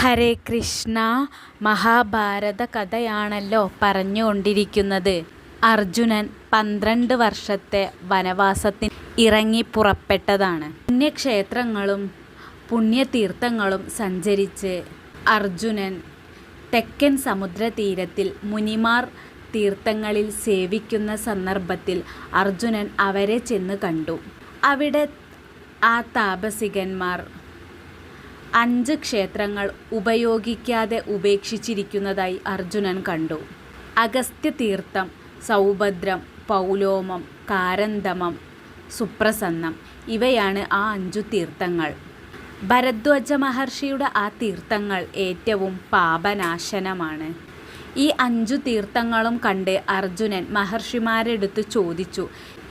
ഹരേ കൃഷ്ണ മഹാഭാരത കഥയാണല്ലോ പറഞ്ഞുകൊണ്ടിരിക്കുന്നത്. അർജുനൻ പന്ത്രണ്ട് വർഷത്തെ വനവാസത്തിന് ഇറങ്ങി പുറപ്പെട്ടതാണ്. പുണ്യക്ഷേത്രങ്ങളും പുണ്യതീർത്ഥങ്ങളും സഞ്ചരിച്ച് അർജുനൻ തെക്കൻ സമുദ്രതീരത്തിൽ മുനിമാർ തീർത്ഥങ്ങളിൽ സേവിക്കുന്ന സന്ദർഭത്തിൽ അർജുനൻ അവരെ ചെന്ന് കണ്ടു. അവിടെ ആ താപസികന്മാർ അഞ്ച് ക്ഷേത്രങ്ങൾ ഉപയോഗിക്കാതെ ഉപേക്ഷിച്ചിരിക്കുന്നതായി അർജുനൻ കണ്ടു. അഗസ്ത്യതീർത്ഥം, സൗഭദ്രം പൗലോമം കാരന്തമം സുപ്രസന്നം ഇവയാണ് ആ അഞ്ചു തീർത്ഥങ്ങൾ. ഭരദ്വാജ മഹർഷിയുടെ ആ തീർത്ഥങ്ങൾ ഏറ്റവും പാപനാശനമാണ്. ഈ അഞ്ചു തീർത്ഥങ്ങളും കണ്ട് അർജുനൻ മഹർഷിമാരെടുത്ത് ചോദിച്ചു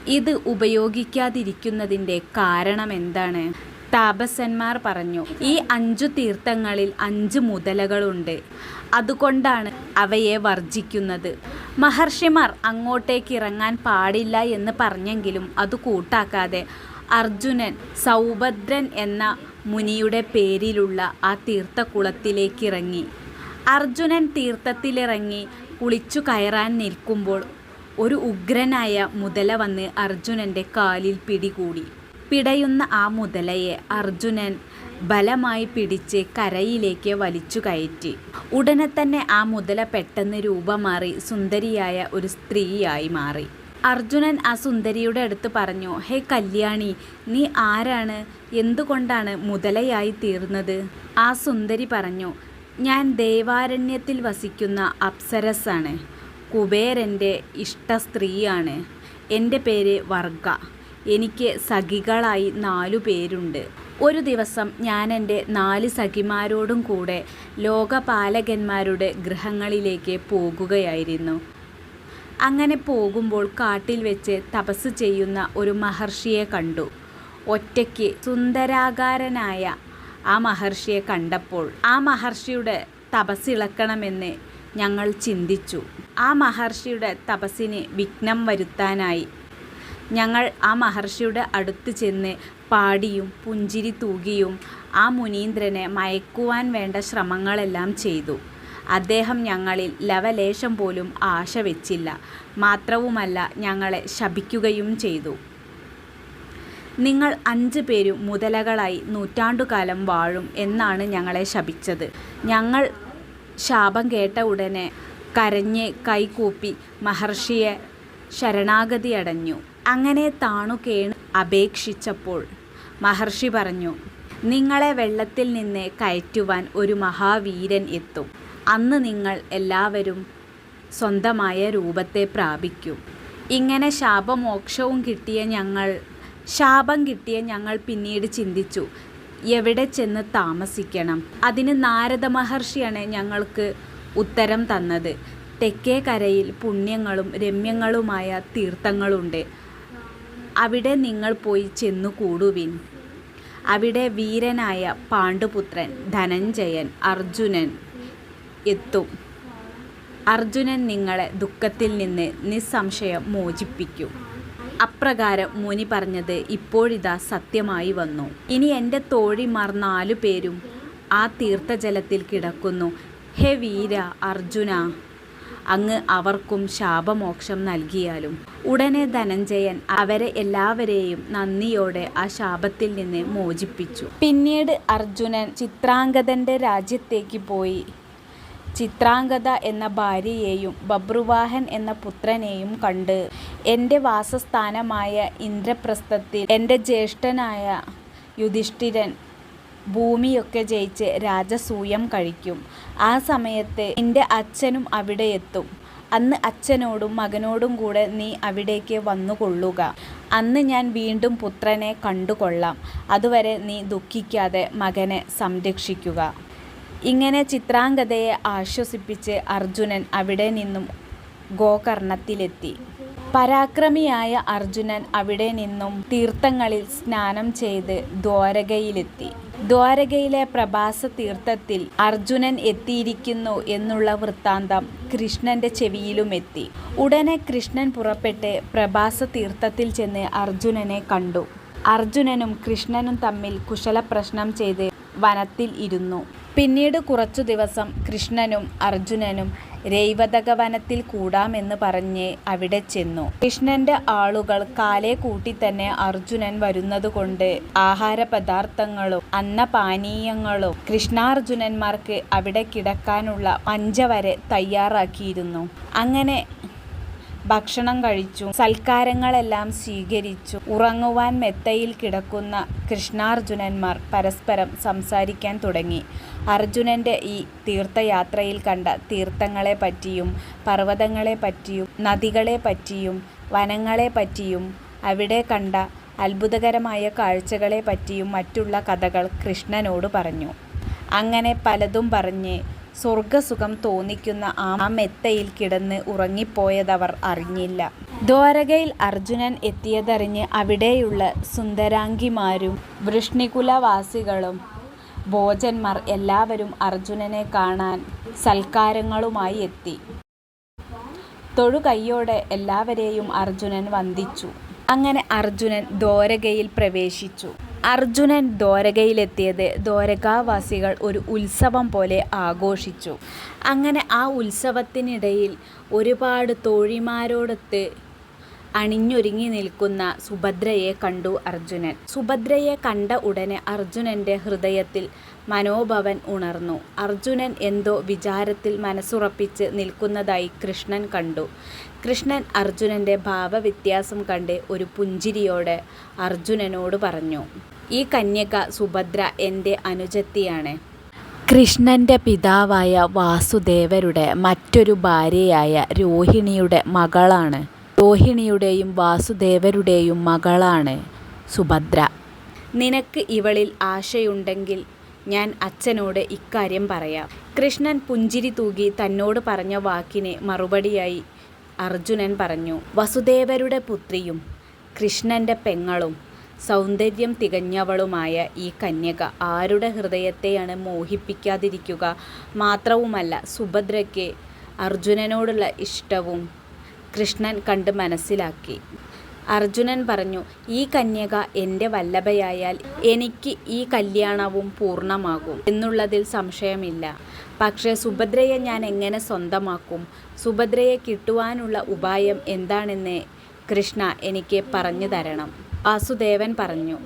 ഇത് ഉപയോഗിക്കാതിരിക്കുന്നതിന്റെ കാരണമെന്താണ്? താപസന്മാർ പറഞ്ഞു ഈ അഞ്ചു തീർത്ഥങ്ങളിൽ അഞ്ച് മുതലകളുണ്ട്. അതുകൊണ്ടാണ് അവയെ വർജിക്കുന്നത് മഹർഷിമാർ അങ്ങോട്ടേക്ക് ഇറങ്ങാൻ പാടില്ല എന്ന് പറഞ്ഞെങ്കിലും അത് കൂട്ടാക്കാതെ അർജുനൻ സൗഭദ്രൻ എന്ന മുനിയുടെ പേരിലുള്ള ആ തീർത്ഥക്കുളത്തിലേക്ക് ഇറങ്ങി അർജുനൻ തീർത്ഥത്തിലിറങ്ങി കുളിച്ചു കയറാൻ നിൽക്കുമ്പോൾ ഒരു ഉഗ്രനായ മുതല വന്ന് അർജുനന്റെ കാലിൽ പിടികൂടി. പിടയുന്ന ആ മുതലയെ അർജുനൻ ബലമായി പിടിച്ച് കരയിലേക്ക് വലിച്ചു കയറ്റി. ഉടനെ തന്നെ ആ മുതല പെട്ടെന്ന് രൂപമാറി സുന്ദരിയായ ഒരു സ്ത്രീയായി മാറി. അർജുനൻ ആ സുന്ദരിയുടെ അടുത്ത് പറഞ്ഞു ഹേ കല്യാണി നീ ആരാണ്? എന്തുകൊണ്ടാണ് മുതലയായി തീർന്നത്? ആ സുന്ദരി പറഞ്ഞു ഞാൻ ദേവാരണ്യത്തിൽ വസിക്കുന്ന അപ്സരസാണ് കുബേരന്റെ ഇഷ്ട സ്ത്രീയാണ്. എന്റെ പേര് വർഗ. എനിക്ക് സഖികളായി നാലു പേരുണ്ട്. ഒരു ദിവസം ഞാൻ എന്റെ നാല് സഖിമാരോടും കൂടെ ലോകപാലകന്മാരുടെ ഗൃഹങ്ങളിലേക്ക് പോകുകയായിരുന്നു. അങ്ങനെ പോകുമ്പോൾ കാട്ടിൽ വെച്ച് തപസ് ചെയ്യുന്ന ഒരു മഹർഷിയെ കണ്ടു. ഒറ്റയ്ക്ക് സുന്ദരാകാരനായ ആ മഹർഷിയെ കണ്ടപ്പോൾ ആ മഹർഷിയുടെ തപസ്സിളക്കണമെന്ന് ഞങ്ങൾ ചിന്തിച്ചു. ആ മഹർഷിയുടെ തപസ്സിന് വിഘ്നം വരുത്താനായി ഞങ്ങൾ ആ മഹർഷിയുടെ അടുത്ത് ചെന്ന് പാടിയും പുഞ്ചിരി തൂകിയും ആ മുനീന്ദ്രനെ മയക്കുവാൻ വേണ്ട ശ്രമങ്ങളെല്ലാം ചെയ്തു. അദ്ദേഹം ഞങ്ങളിൽ ലവലേശം പോലും ആശ വെച്ചില്ല. മാത്രവുമല്ല ഞങ്ങളെ ശപിക്കുകയും ചെയ്തു. നിങ്ങൾ അഞ്ച് പേരും മുതലകളായി നൂറ്റാണ്ടുകാലം വാഴും എന്നാണ് ഞങ്ങളെ ശപിച്ചത്. ഞങ്ങൾ ശാപം കേട്ട ഉടനെ കരഞ്ഞ് കൈകൂപ്പി മഹർഷിയെ ശരണാഗതി അടഞ്ഞു അങ്ങനെ താണു കേണ് അപേക്ഷിച്ചപ്പോൾ മഹർഷി പറഞ്ഞു നിങ്ങളെ വെള്ളത്തിൽ നിന്ന് കയറ്റുവാൻ ഒരു മഹാവീരൻ എത്തും. അന്ന് നിങ്ങൾ എല്ലാവരും സ്വന്തമായ രൂപത്തെ പ്രാപിക്കും. ഇങ്ങനെ ശാപമോക്ഷവും കിട്ടിയ ഞങ്ങൾ ശാപം കിട്ടിയ ഞങ്ങൾ പിന്നീട് ചിന്തിച്ചു എവിടെ ചെന്ന് താമസിക്കണം? അതിന് നാരദ മഹർഷിയാണ് ഞങ്ങൾക്ക് ഉത്തരം തന്നത്. തെക്കേ കരയിൽ പുണ്യങ്ങളും രമ്യങ്ങളുമായ തീർത്ഥങ്ങളുണ്ട്. അവിടെ നിങ്ങൾ പോയി ചെന്നുകൂടുവിൻ അവിടെ വീരനായ പാണ്ഡുപുത്രൻ ധനഞ്ജയൻ അർജുനൻ എത്തും. അർജുനൻ നിങ്ങളെ ദുഃഖത്തിൽ നിന്ന് നിസ്സംശയം മോചിപ്പിക്കും. അപ്രകാരം മുനി പറഞ്ഞത് ഇപ്പോഴിതാ സത്യമായി വന്നു. ഇനി എന്റെ തോഴിമാർ നാലു പേരും ആ തീർത്ഥജലത്തിൽ കിടക്കുന്നു. ഹേ വീര അർജുന അങ്ങ് അവർക്കും ശാപമോക്ഷം നൽകിയാലും ഉടനെ ധനഞ്ജയൻ അവരെ എല്ലാവരെയും നന്ദിയോടെ ആ ശാപത്തിൽ നിന്ന് മോചിപ്പിച്ചു. പിന്നീട് അർജുനൻ ചിത്രാംഗതന്റെ രാജ്യത്തേക്ക് പോയി. ചിത്രാംഗത എന്ന ഭാര്യയെയും ബബ്രുവാഹൻ എന്ന പുത്രനെയും കണ്ട് എന്റെ വാസസ്ഥാനമായ ഇന്ദ്രപ്രസ്ഥത്തിൽ എന്റെ ജ്യേഷ്ഠനായ യുധിഷ്ഠിരൻ ഭൂമിയൊക്കെ ജയിച്ച് രാജസൂയം കഴിക്കും. ആ സമയത്ത് എന്റെ അച്ഛനും അവിടെ എത്തും. അന്ന് അച്ഛനോടും മകനോടും കൂടെ നീ അവിടേക്ക് വന്നുകൊള്ളുക. അന്ന് ഞാൻ വീണ്ടും പുത്രനെ കണ്ടുകൊള്ളാം. അതുവരെ നീ ദുഃഖിക്കാതെ മകനെ സംരക്ഷിക്കുക. ഇങ്ങനെ ചിത്രാംഗതയെ ആശ്വസിപ്പിച്ച് അർജുനൻ അവിടെ നിന്നും ഗോകർണത്തിലെത്തി. പരാക്രമിയായ അർജുനൻ അവിടെ നിന്നും തീർത്ഥങ്ങളിൽ സ്നാനം ചെയ്ത് ദ്വാരകയിലെത്തി. ദ്വാരകയിലെ പ്രഭാസ തീർത്ഥത്തിൽ അർജുനൻ എത്തിയിരിക്കുന്നു എന്നുള്ള വൃത്താന്തം കൃഷ്ണന്റെ ചെവിയിലും എത്തി. ഉടനെ കൃഷ്ണൻ പുറപ്പെട്ട് പ്രഭാസ തീർത്ഥത്തിൽ ചെന്ന് അർജുനനെ കണ്ടു. അർജുനനും കൃഷ്ണനും തമ്മിൽ കുശല പ്രശ്നം ചെയ്ത് വനത്തിൽ ഇരുന്നു. പിന്നീട് കുറച്ചു ദിവസം കൃഷ്ണനും അർജുനനും രൈവതക വനത്തിൽ കൂടാമെന്ന് പറഞ്ഞ് അവിടെ ചെന്നു. കൃഷ്ണന്റെ ആളുകൾ കാലെ കൂട്ടി തന്നെ അർജുനൻ വരുന്നതുകൊണ്ട് ആഹാരപദാർഥങ്ങളും അന്നപാനീയങ്ങളും കൃഷ്ണാർജുനന്മാർക്ക് അവിടെ കിടക്കാനുള്ള മഞ്ച വരെ തയ്യാറാക്കിയിരുന്നു. അങ്ങനെ ഭക്ഷണം കഴിച്ചു. സൽക്കാരങ്ങളെല്ലാം സ്വീകരിച്ചു. ഉറങ്ങുവാൻ മെത്തയിൽ കിടക്കുന്ന കൃഷ്ണാർജുനന്മാർ പരസ്പരം സംസാരിക്കാൻ തുടങ്ങി. അർജുനന്റെ ഈ തീർത്ഥയാത്രയിൽ കണ്ട തീർത്ഥങ്ങളെപ്പറ്റിയും പർവതങ്ങളെപ്പറ്റിയും നദികളെപ്പറ്റിയും വനങ്ങളെപ്പറ്റിയും അവിടെ കണ്ട അത്ഭുതകരമായ കാഴ്ചകളെപ്പറ്റിയും മറ്റുള്ള കഥകൾ കൃഷ്ണനോട് പറഞ്ഞു. അങ്ങനെ പലതും പറഞ്ഞ് സ്വർഗസുഖം തോന്നിക്കുന്ന ആ മെത്തയിൽ കിടന്ന് ഉറങ്ങിപ്പോയതവർ അറിഞ്ഞില്ല. ദ്വാരകയിൽ അർജുനൻ എത്തിയതറിഞ്ഞ് അവിടെയുള്ള സുന്ദരാംഗിമാരും വൃഷ്ണികുലവാസികളും ഭോജന്മാർ എല്ലാവരും അർജുനനെ കാണാൻ സൽക്കാരങ്ങളുമായി എത്തി. തൊഴുകൈയോടെ എല്ലാവരെയും അർജുനൻ വന്ദിച്ചു. അങ്ങനെ അർജുനൻ ദ്വാരകയിൽ പ്രവേശിച്ചു. അർജുനൻ ദ്വാരകയിലെത്തിയത് ദ്വാരകാവാസികൾ ഒരു ഉത്സവം പോലെ ആഘോഷിച്ചു. അങ്ങനെ ആ ഉത്സവത്തിനിടയിൽ ഒരുപാട് തോഴിമാരോടൊത്ത് അണിഞ്ഞൊരുങ്ങി നിൽക്കുന്ന സുഭദ്രയെ കണ്ടു അർജുനൻ. സുഭദ്രയെ കണ്ട ഉടനെ അർജുനന്റെ ഹൃദയത്തിൽ മനോഭവൻ ഉണർന്നു. അർജുനൻ എന്തോ വിചാരത്തിൽ മനസ്സുറപ്പിച്ച് നിൽക്കുന്നതായി കൃഷ്ണൻ കണ്ടു. കൃഷ്ണൻ അർജുനന്റെ ഭാവവ്യത്യാസം കണ്ട് ഒരു പുഞ്ചിരിയോടെ അർജുനനോട് പറഞ്ഞു. "ഈ കന്യക സുഭദ്ര എന്റെ അനുജത്തിയാണ്. കൃഷ്ണന്റെ പിതാവായ വാസുദേവരുടെ മറ്റൊരു ഭാര്യയായ രോഹിണിയുടെ മകളാണ്. രോഹിണിയുടെയും വാസുദേവരുടെയും മകളാണ് സുഭദ്ര. നിനക്ക് ഇവളിൽ ആശയുണ്ടെങ്കിൽ ഞാൻ അച്ഛനോട് ഇക്കാര്യം പറയാം. " കൃഷ്ണൻ പുഞ്ചിരി തൂകി തന്നോട് പറഞ്ഞ വാക്കിനെ മറുപടിയായി അർജുനൻ പറഞ്ഞു. "വസുദേവരുടെ പുത്രിയും കൃഷ്ണന്റെ പെങ്ങളും സൗന്ദര്യം തികഞ്ഞവളുമായ ഈ കന്യക ആരുടെ ഹൃദയത്തെയാണ് മോഹിപ്പിക്കാതിരിക്കുക. മാത്രവുമല്ല സുഭദ്രയ്ക്ക് അർജുനനോടുള്ള ഇഷ്ടവും കൃഷ്ണൻ കണ്ട് മനസ്സിലാക്കി. " അർജുനൻ പറഞ്ഞു. "ഈ കന്യക എന്റെ വല്ലഭയായാൽ എനിക്ക് ഈ കല്യാണവും പൂർണമാകും എന്നുള്ളതിൽ സംശയമില്ല. പക്ഷേ സുഭദ്രയെ ഞാൻ എങ്ങനെ സ്വന്തമാക്കും. സുഭദ്രയെ കിട്ടുവാനുള്ള ഉപായം എന്താണെന്ന് കൃഷ്ണ എനിക്ക് പറഞ്ഞു തരണം. " വാസുദേവൻ പറഞ്ഞു.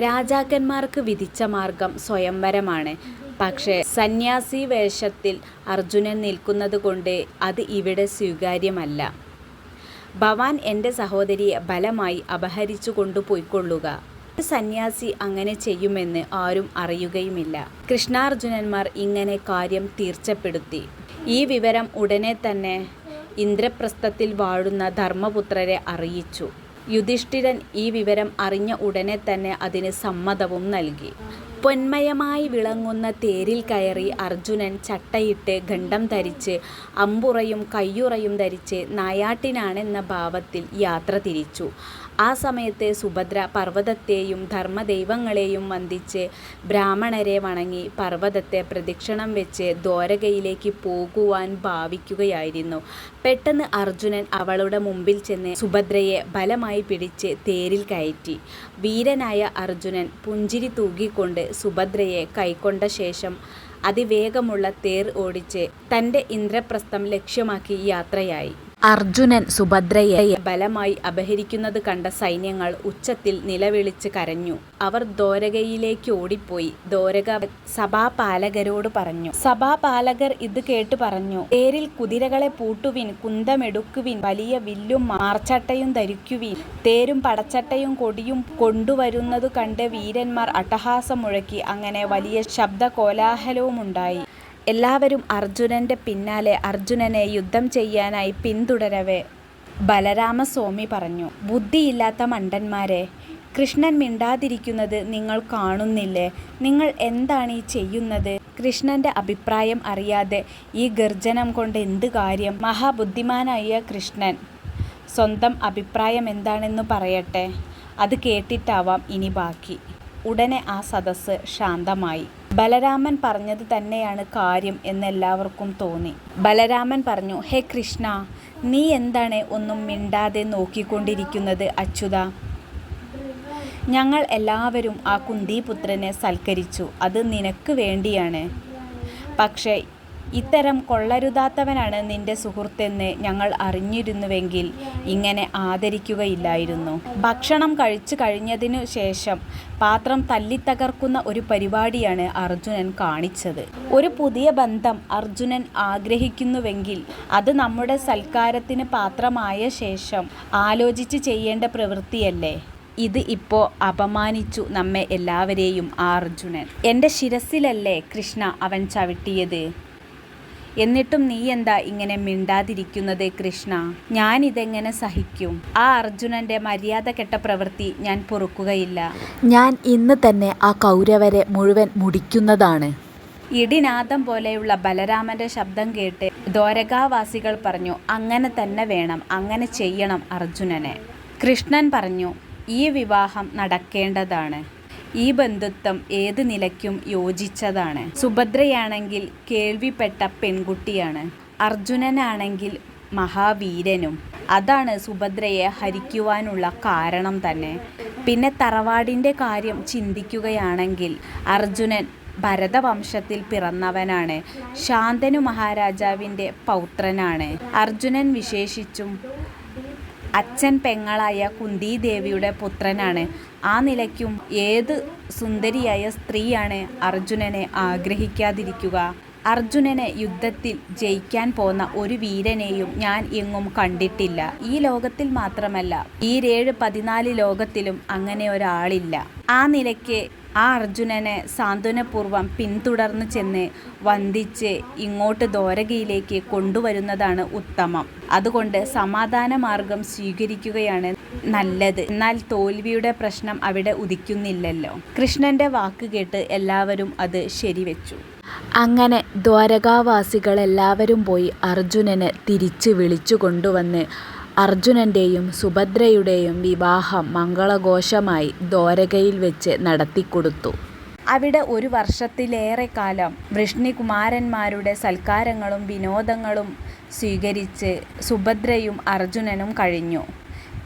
"രാജാക്കന്മാർക്ക് വിധിച്ച മാർഗം സ്വയംവരമാണ്. പക്ഷേ സന്യാസി വേഷത്തിൽ അർജുനൻ നിൽക്കുന്നത് കൊണ്ട് അത് ഇവിടെ സ്വീകാര്യമല്ല. ഭവാൻ എന്റെ സഹോദരിയെ ബലമായി അപഹരിച്ചു കൊണ്ടുപോയിക്കൊള്ളുക സന്യാസി അങ്ങനെ ചെയ്യുമെന്ന് ആരും അറിയുകയുമില്ല. " കൃഷ്ണാർജുനന്മാർ ഇങ്ങനെ കാര്യം തീർച്ചപ്പെടുത്തി. ഈ വിവരം ഉടനെ തന്നെ ഇന്ദ്രപ്രസ്ഥത്തിൽ വാഴുന്ന ധർമ്മപുത്രരെ അറിയിച്ചു. യുധിഷ്ഠിരൻ ഈ വിവരം അറിഞ്ഞ ഉടനെ തന്നെ അതിന് സമ്മതവും നൽകി. പൊന്മയമായി വിളങ്ങുന്ന തേരിൽ കയറി അർജുനൻ ചട്ടയിട്ട് ഖണ്ഡം ധരിച്ച് അമ്പുറയും കയ്യുറയും ധരിച്ച് നായാട്ടിനാണെന്ന ഭാവത്തിൽ യാത്ര തിരിച്ചു. ആ സമയത്ത് സുഭദ്ര പർവതത്തെയും ധർമ്മദൈവങ്ങളെയും വന്ദിച്ച് ബ്രാഹ്മണരെ വണങ്ങി പർവതത്തെ പ്രദക്ഷിണം വെച്ച് ദ്വാരകയിലേക്ക് പോകുവാൻ ഭാവിക്കുകയായിരുന്നു. പെട്ടെന്ന് അർജുനൻ അവളുടെ മുമ്പിൽ ചെന്ന് സുഭദ്രയെ ബലമായി പിടിച്ച് തേരിൽ കയറ്റി. വീരനായ അർജുനൻ പുഞ്ചിരി തൂകിക്കൊണ്ട് സുഭദ്രയെ കൈക്കൊണ്ട ശേഷം അതിവേഗമുള്ള തേർ ഓടിച്ച് തന്റെ ഇന്ദ്രപ്രസ്ഥം ലക്ഷ്യമാക്കി യാത്രയായി. അർജുനൻ സുഭദ്രയെ ബലമായി അപഹരിക്കുന്നത് കണ്ട സൈന്യങ്ങൾ ഉച്ചത്തിൽ നിലവിളിച്ച് കരഞ്ഞു. അവർ ദ്വാരകയിലേക്കോടിപ്പോയി ദ്വാരക സഭാപാലകരോട് പറഞ്ഞു. സഭാപാലകർ ഇത് കേട്ട് പറഞ്ഞു. "തേരിൽ കുതിരകളെ പൂട്ടുവിൻ. കുന്തമെടുക്കുവിൻ. വലിയ വില്ലും മാർച്ചട്ടയും ധരിക്കുവിൻ. തേരും പടച്ചട്ടയും കൊടിയും കൊണ്ടുവരുന്നതു കണ്ട് വീരന്മാർ അട്ടഹാസം മുഴക്കി. അങ്ങനെ വലിയ ശബ്ദകോലാഹലവുമുണ്ടായി. എല്ലാവരും അർജുനന്റെ പിന്നാലെ അർജുനനെ യുദ്ധം ചെയ്യാനായി പിന്തുടരവേ ബലരാമസ്വാമി പറഞ്ഞു. "ബുദ്ധിയില്ലാത്ത മണ്ടന്മാരെ കൃഷ്ണൻ മിണ്ടാതിരിക്കുന്നത് നിങ്ങൾ കാണുന്നില്ലേ. നിങ്ങൾ എന്താണ് ഈ ചെയ്യുന്നത്. കൃഷ്ണന്റെ അഭിപ്രായം അറിയാതെ ഈ ഗർജനം കൊണ്ട് എന്ത് കാര്യം. " മഹാബുദ്ധിമാനായ കൃഷ്ണൻ സ്വന്തം അഭിപ്രായം എന്താണെന്ന് പറയട്ടെ. അത് കേട്ടിട്ടാവാം ഇനി ബാക്കി. ഉടനെ ആ സദസ്സ് ശാന്തമായി. ബലരാമൻ പറഞ്ഞത് തന്നെയാണ് കാര്യം എന്നെല്ലാവർക്കും തോന്നി. ബലരാമൻ പറഞ്ഞു. "ഹേ കൃഷ്ണ നീ എന്താണ് ഒന്നും മിണ്ടാതെ നോക്കിക്കൊണ്ടിരിക്കുന്നത് അച്യുത ഞങ്ങൾ എല്ലാവരും ആ കുന്തിപുത്രനെ സൽക്കരിച്ചു അത് നിനക്ക് വേണ്ടിയാണ് പക്ഷേ ഇത്തരം കൊള്ളരുതാത്തവനാണ് നിന്റെ സുഹൃത്തെന്ന് ഞങ്ങൾ അറിഞ്ഞിരുന്നുവെങ്കിൽ ഇങ്ങനെ ആദരിക്കുകയില്ലായിരുന്നു. ഭക്ഷണം കഴിച്ചു കഴിഞ്ഞതിനു ശേഷം പാത്രം തല്ലിത്തകർക്കുന്ന ഒരു പരിപാടിയാണ് അർജുനൻ കാണിച്ചത്. ഒരു പുതിയ ബന്ധം അർജുനൻ ആഗ്രഹിക്കുന്നുവെങ്കിൽ അത് നമ്മുടെ സൽക്കാരത്തിന് പാത്രമായ ശേഷം ആലോചിച്ച് ചെയ്യേണ്ട പ്രവൃത്തിയല്ലേ? ഇത് ഇപ്പോൾ അപമാനിച്ചു നമ്മെ എല്ലാവരെയും ആ അർജുനൻ. എന്റെ ശിരസിലല്ലേ കൃഷ്ണ അവൻ ചവിട്ടിയത്? എന്നിട്ടും നീ എന്താ ഇങ്ങനെ മിണ്ടാതിരിക്കുന്നത് കൃഷ്ണ? ഞാൻ ഇതെങ്ങനെ സഹിക്കും? ആ അർജുനന്റെ മര്യാദ കെട്ട പ്രവൃത്തി ഞാൻ പൊറുക്കുകയില്ല. ഞാൻ ഇന്ന് തന്നെ ആ കൗരവരെ മുഴുവൻ മുടിക്കുന്നതാണ്. ഇടിനാദം പോലെയുള്ള ബലരാമന്റെ ശബ്ദം കേട്ട് ദ്വാരകാവാസികൾ പറഞ്ഞു അങ്ങനെ തന്നെ വേണം അങ്ങനെ ചെയ്യണം അർജുനനെ. കൃഷ്ണൻ പറഞ്ഞു ഈ വിവാഹം നടക്കേണ്ടതാണ്. ഈ ബന്ധുത്വം ഏത് നിലയ്ക്കും യോജിച്ചതാണ്? സുഭദ്രയാണെങ്കിൽ കേൾവിപ്പെട്ട പെൺകുട്ടിയാണ്. അർജുനനാണെങ്കിൽ മഹാവീരനും. അതാണ് സുഭദ്രയെ ഹരിക്കുവാനുള്ള കാരണം തന്നെ. പിന്നെ തറവാടിന്റെ കാര്യം ചിന്തിക്കുകയാണെങ്കിൽ അർജുനൻ ഭരതവംശത്തിൽ പിറന്നവനാണ്. ശാന്തനു മഹാരാജാവിന്റെ പൗത്രനാണ്. അർജുനൻ വിശേഷിച്ചും അച്ഛൻ പെങ്ങളായ കുന്തിദേവിയുടെ പുത്രനാണ്. ആ നിലയ്ക്കും ഏത് സുന്ദരിയായ സ്ത്രീയാണ് അർജുനനെ ആഗ്രഹിക്കാതിരിക്കുക? അർജുനനെ യുദ്ധത്തിൽ ജയിക്കാൻ പോന്ന ഒരു വീരനെയും ഞാൻ എങ്ങും കണ്ടിട്ടില്ല. ഈ ലോകത്തിൽ മാത്രമല്ല ഈ ഏഴ് പതിനാല് ലോകത്തിലും അങ്ങനെ ഒരാളില്ല. ആ നിലയ്ക്ക് ആ അർജുനനെ സാന്ത്വനപൂർവം പിന്തുടർന്ന് ചെന്ന് വന്ദിച്ച് ഇങ്ങോട്ട് ദ്വാരകയിലേക്ക് കൊണ്ടുവരുന്നതാണ് ഉത്തമം. അതുകൊണ്ട് സമാധാന മാർഗം സ്വീകരിക്കുകയാണ് നല്ലത്. എന്നാൽ തോൽവിയുടെ പ്രശ്നം അവിടെ ഉദിക്കുന്നില്ലല്ലോ. കൃഷ്ണന്റെ വാക്ക് കേട്ട് എല്ലാവരും അത് ശരിവെച്ചു. അങ്ങനെ ദ്വാരകാവാസികളെല്ലാവരും പോയി അർജുനനെ തിരിച്ച് വിളിച്ചു കൊണ്ടുവന്ന് അർജുനന്റെയും സുഭദ്രയുടെയും വിവാഹം മംഗളഘോഷമായി ദ്വാരകയിൽ വെച്ച് നടത്തിക്കൊടുത്തു. അവിടെ ഒരു വർഷത്തിലേറെ കാലം വൃഷ്ണികുമാരന്മാരുടെ സൽക്കാരങ്ങളും വിനോദങ്ങളും സ്വീകരിച്ച് സുഭദ്രയും അർജുനനും കഴിഞ്ഞു.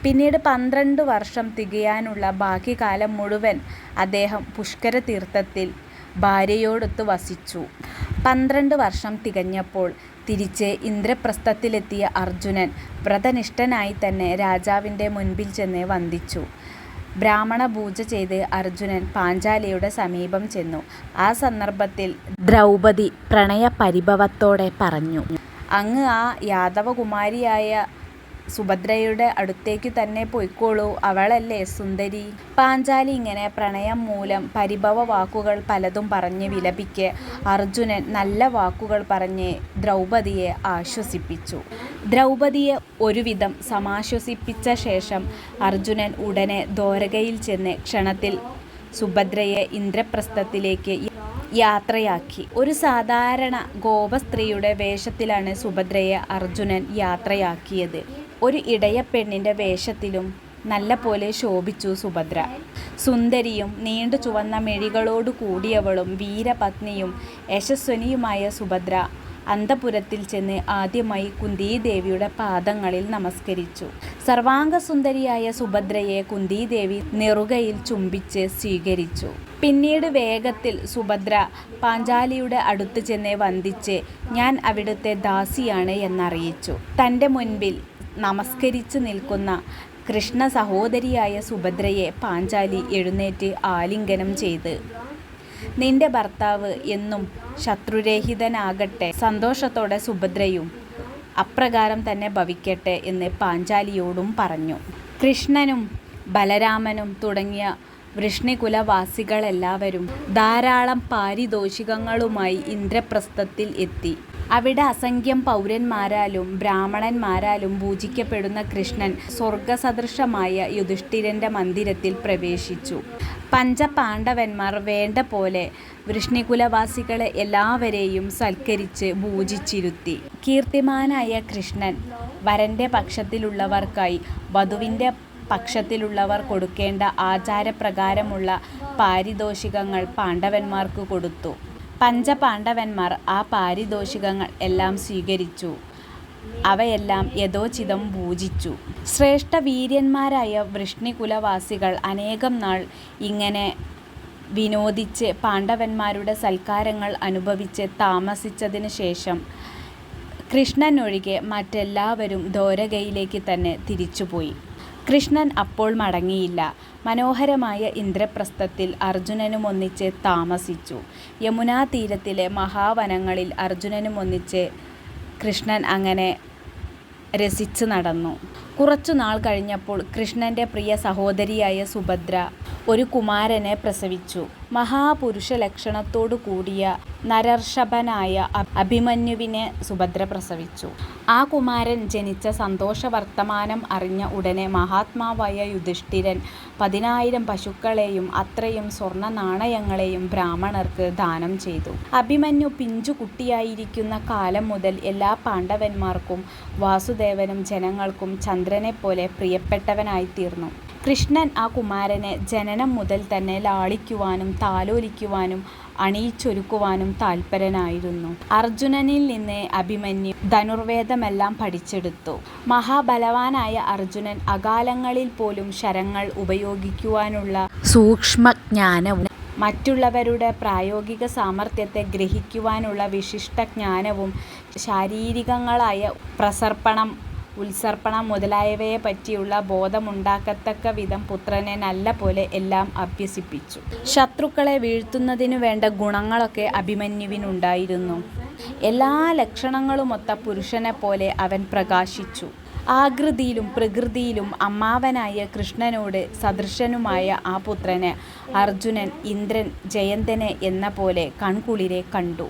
പിന്നീട് പന്ത്രണ്ട് വർഷം തികയാനുള്ള ബാക്കി കാലം മുഴുവൻ അദ്ദേഹം പുഷ്കര തീർത്ഥത്തിൽ ഭാര്യയോടൊത്ത് വസിച്ചു. പന്ത്രണ്ട് വർഷം തികഞ്ഞപ്പോൾ തിരിച്ച് ഇന്ദ്രപ്രസ്ഥത്തിലെത്തിയ അർജുനൻ വ്രതനിഷ്ഠനായി തന്നെ രാജാവിന്റെ മുൻപിൽ ചെന്ന് വന്ദിച്ചു. ബ്രാഹ്മണ പൂജ ചെയ്ത് അർജുനൻ പാഞ്ചാലിയുടെ സമീപം ചെന്നു. ആ സന്ദർഭത്തിൽ ദ്രൗപദി പ്രണയപരിഭവത്തോടെ പറഞ്ഞു. അങ്ങ് ആ യാദവകുമാരിയായ സുഭദ്രയുടെ അടുത്തേക്ക് തന്നെ പൊയ്ക്കോളൂ. അവളല്ലേ സുന്ദരി? പാഞ്ചാലി ഇങ്ങനെ പ്രണയം മൂലം പരിഭവ വാക്കുകൾ പലതും പറഞ്ഞ് വിലപിക്കെ. അർജുനൻ നല്ല വാക്കുകൾ പറഞ്ഞ് ദ്രൗപതിയെ ആശ്വസിപ്പിച്ചു. ദ്രൗപതിയെ ഒരുവിധം സമാശ്വസിപ്പിച്ച ശേഷം അർജുനൻ ഉടനെ ദ്വാരകയിൽ ചെന്ന് ക്ഷണത്തിൽ സുഭദ്രയെ ഇന്ദ്രപ്രസ്ഥത്തിലേക്ക് യാത്രയാക്കി. ഒരു സാധാരണ ഗോപസ്ത്രീയുടെ വേഷത്തിലാണ് സുഭദ്രയെ അർജുനൻ യാത്രയാക്കിയത്. ഒരു ഇടയ പെണ്ണിന്റെ വേഷത്തിലും നല്ല പോലെ ശോഭിച്ചു സുഭദ്ര. സുന്ദരിയും നീണ്ടു ചുവന്ന മെഴികളോടു കൂടിയവളും വീരപത്നിയും യശസ്വനിയുമായ സുഭദ്ര അന്തപുരത്തിൽ ചെന്ന് ആദ്യമായി കുന്തിദേവിയുടെ പാദങ്ങളിൽ നമസ്കരിച്ചു. സർവാംഗസുന്ദരിയായ സുഭദ്രയെ കുന്തിദേവി നെറുകയിൽ ചുംബിച്ച് സ്വീകരിച്ചു. പിന്നീട് വേഗത്തിൽ സുഭദ്ര പാഞ്ചാലിയുടെ അടുത്ത് ചെന്ന് വന്ദിച്ച് ഞാൻ അവിടുത്തെ ദാസിയാണ് എന്നറിയിച്ചു. തന്റെ മുൻപിൽ നമസ്കരിച്ചു നിൽക്കുന്ന കൃഷ്ണ സഹോദരിയായ സുഭദ്രയെ പാഞ്ചാലി എഴുന്നേറ്റ് ആലിംഗനം ചെയ്ത്. നിന്റെ ഭർത്താവ് എന്നും ശത്രുരഹിതനാകട്ടെ സന്തോഷത്തോടെ സുഭദ്രയും അപ്രകാരം തന്നെ ഭവിക്കട്ടെ എന്ന് പാഞ്ചാലിയോടും പറഞ്ഞു. കൃഷ്ണനും ബലരാമനും തുടങ്ങിയ വൃഷ്ണികുലവാസികളെല്ലാവരും ധാരാളം പാരിതോഷികങ്ങളുമായി ഇന്ദ്രപ്രസ്ഥത്തിൽ എത്തി. അവിടെ അസംഖ്യം പൗരന്മാരാലും ബ്രാഹ്മണന്മാരാലും പൂജിക്കപ്പെടുന്ന കൃഷ്ണൻ സ്വർഗസദൃശമായ യുധിഷ്ഠിരന്റെ മന്ദിരത്തിൽ പ്രവേശിച്ചു. പഞ്ചപാണ്ഡവന്മാർ വേണ്ട പോലെ വൃഷ്ണികുലവാസികളെ എല്ലാവരെയും സൽക്കരിച്ച് പൂജിച്ചിരുത്തി. കീർത്തിമാനായ കൃഷ്ണൻ വരന്റെ പക്ഷത്തിലുള്ളവർക്കായി വധുവിന്റെ പക്ഷത്തിലുള്ളവർ കൊടുക്കേണ്ട ആചാരപ്രകാരമുള്ള പാരിതോഷികങ്ങൾ പാണ്ഡവന്മാർക്ക് കൊടുത്തു. പഞ്ചപാണ്ഡവന്മാർ ആ പാരിതോഷികങ്ങൾ എല്ലാം സ്വീകരിച്ചു. അവയെല്ലാം യഥോചിതം പൂജിച്ചു. ശ്രേഷ്ഠ വീര്യന്മാരായ വൃഷ്ണികുലവാസികൾ അനേകം നാൾ ഇങ്ങനെ വിനോദിച്ച് പാണ്ഡവന്മാരുടെ സൽക്കാരങ്ങൾ അനുഭവിച്ച് താമസിച്ചതിന് ശേഷം കൃഷ്ണനൊഴികെ മറ്റെല്ലാവരും ദ്വാരകയിലേക്ക് തന്നെ തിരിച്ചുപോയി. കൃഷ്ണൻ അപ്പോൾ മടങ്ങിയില്ല. മനോഹരമായ ഇന്ദ്രപ്രസ്ഥത്തിൽ അർജുനനുമൊന്നിച്ച് താമസിച്ചു. യമുനാ തീരത്തിലെ മഹാവനങ്ങളിൽ അർജുനനുമൊന്നിച്ച് കൃഷ്ണൻ അങ്ങനെ രസിച്ചു നടന്നു. കുറച്ചു നാൾ കഴിഞ്ഞപ്പോൾ കൃഷ്ണന്റെ പ്രിയ സഹോദരിയായ സുഭദ്ര ഒരു കുമാരനെ പ്രസവിച്ചു. മഹാപുരുഷ ലക്ഷണത്തോടു കൂടിയ നരർഷഭനായ അഭിമന്യുവിനെ സുഭദ്ര പ്രസവിച്ചു. ആ കുമാരൻ ജനിച്ച സന്തോഷ വർത്തമാനം അറിഞ്ഞ ഉടനെ മഹാത്മാവായ യുധിഷ്ഠിരൻ പതിനായിരം പശുക്കളെയും അത്രയും സ്വർണ നാണയങ്ങളെയും ബ്രാഹ്മണർക്ക് ദാനം ചെയ്തു. അഭിമന്യു പിഞ്ചു കുട്ടിയായിരിക്കുന്ന കാലം മുതൽ എല്ലാ പാണ്ഡവന്മാർക്കും വാസുദേവനും ജനങ്ങൾക്കും ചന്ദ്രനെ പോലെ പ്രിയപ്പെട്ടവനായിത്തീർന്നു. കൃഷ്ണൻ ആ കുമാരനെ ജനനം മുതൽ തന്നെ ലാളിക്കുവാനും താലോലിക്കുവാനും അണിയിച്ചൊരുക്കുവാനും താൽപരനായിരുന്നു. അർജുനനിൽ നിന്ന് അഭിമന്യു ധനുർവേദമെല്ലാം പഠിച്ചെടുത്തു. മഹാബലവാനായ അർജുനൻ അകാലങ്ങളിൽ പോലും ശരങ്ങൾ ഉപയോഗിക്കുവാനുള്ള സൂക്ഷ്മജ്ഞാനവും മറ്റുള്ളവരുടെ പ്രായോഗിക സാമർഥ്യത്തെ ഗ്രഹിക്കുവാനുള്ള വിശിഷ്ട ജ്ഞാനവും ശാരീരികങ്ങളായ പ്രസർപ്പണം ഉത്സർപ്പണം മുതലായവയെ പറ്റിയുള്ള ബോധമുണ്ടാക്കത്തക്ക വിധം പുത്രനെ നല്ല പോലെ എല്ലാം അഭ്യസിപ്പിച്ചു. ശത്രുക്കളെ വീഴ്ത്തുന്നതിനു വേണ്ട ഗുണങ്ങളൊക്കെ അഭിമന്യുവിനുണ്ടായിരുന്നു. എല്ലാ ലക്ഷണങ്ങളുമൊത്ത പുരുഷനെ പോലെ അവൻ പ്രകാശിച്ചു. ആകൃതിയിലും പ്രകൃതിയിലും അമ്മാവനായ കൃഷ്ണനോട് സദൃശനുമായ ആ പുത്രനെ അർജുനൻ ഇന്ദ്രൻ ജയന്തനെ എന്ന പോലെ കൺകുളിരെ കണ്ടു.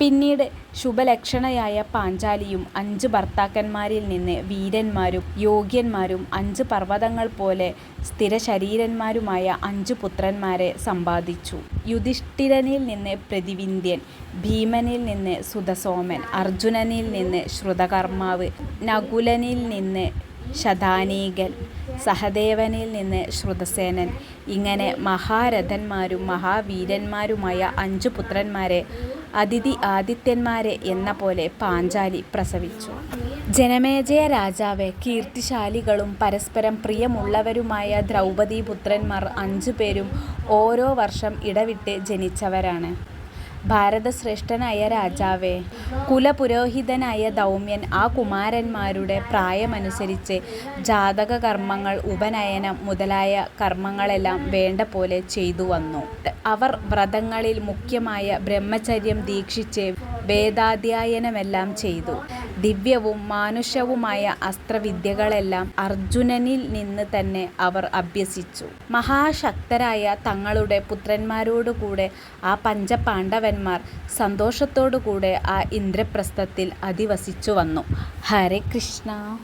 പിന്നീട് ശുഭലക്ഷണയായ പാഞ്ചാലിയും അഞ്ച് ഭർത്താക്കന്മാരിൽ നിന്ന് വീരന്മാരും യോഗ്യന്മാരും അഞ്ച് പർവതങ്ങൾ പോലെ സ്ഥിരശരീരന്മാരുമായ അഞ്ചു പുത്രന്മാരെ സമ്പാദിച്ചു. യുധിഷ്ഠിരനിൽ നിന്ന് പ്രതിവിന്ധ്യൻ ഭീമനിൽ നിന്ന് സുധസോമൻ അർജുനനിൽ നിന്ന് ശ്രുതകർമാവ് നകുലനിൽ നിന്ന് ശതാനീകൻ സഹദേവനിൽ നിന്ന് ശ്രുതസേനൻ. ഇങ്ങനെ മഹാരഥന്മാരും മഹാവീരന്മാരുമായ അഞ്ചു പുത്രന്മാരെ അതിഥി ആദിത്യന്മാരെ എന്ന പോലെ പാഞ്ചാലി പ്രസവിച്ചു. ജനമേജയ രാജാവ് കീർത്തിശാലികളും പരസ്പരം പ്രിയമുള്ളവരുമായ ദ്രൗപദി പുത്രന്മാർ അഞ്ചു പേരും ഓരോ വർഷം ഇടവിട്ട് ജനിച്ചവരാണ്. ഭാരതശ്രേഷ്ഠനായ രാജാവേ കുലപുരോഹിതനായ ദൗമ്യൻ ആ കുമാരന്മാരുടെ പ്രായമനുസരിച്ച് ജാതക കർമ്മങ്ങൾ ഉപനയനം മുതലായ കർമ്മങ്ങളെല്ലാം വേണ്ട പോലെ ചെയ്തു വന്നു അവർ വ്രതങ്ങളിൽ മുഖ്യമായ ബ്രഹ്മചര്യം ദീക്ഷിച്ച് വേദാധ്യായനമെല്ലാം ചെയ്തു. ദിവ്യവും മാനുഷവുമായ അസ്ത്രവിദ്യകളെല്ലാം അർജുനനിൽ നിന്ന് തന്നെ അവർ അഭ്യസിച്ചു. മഹാശക്തരായ തങ്ങളുടെ പുത്രന്മാരോടുകൂടെ ആ പഞ്ചപാണ്ഡവന്മാർ സന്തോഷത്തോടുകൂടെ ആ ഇന്ദ്രപ്രസ്ഥത്തിൽ അധിവസിച്ചു വന്നു. ഹരേ കൃഷ്ണ.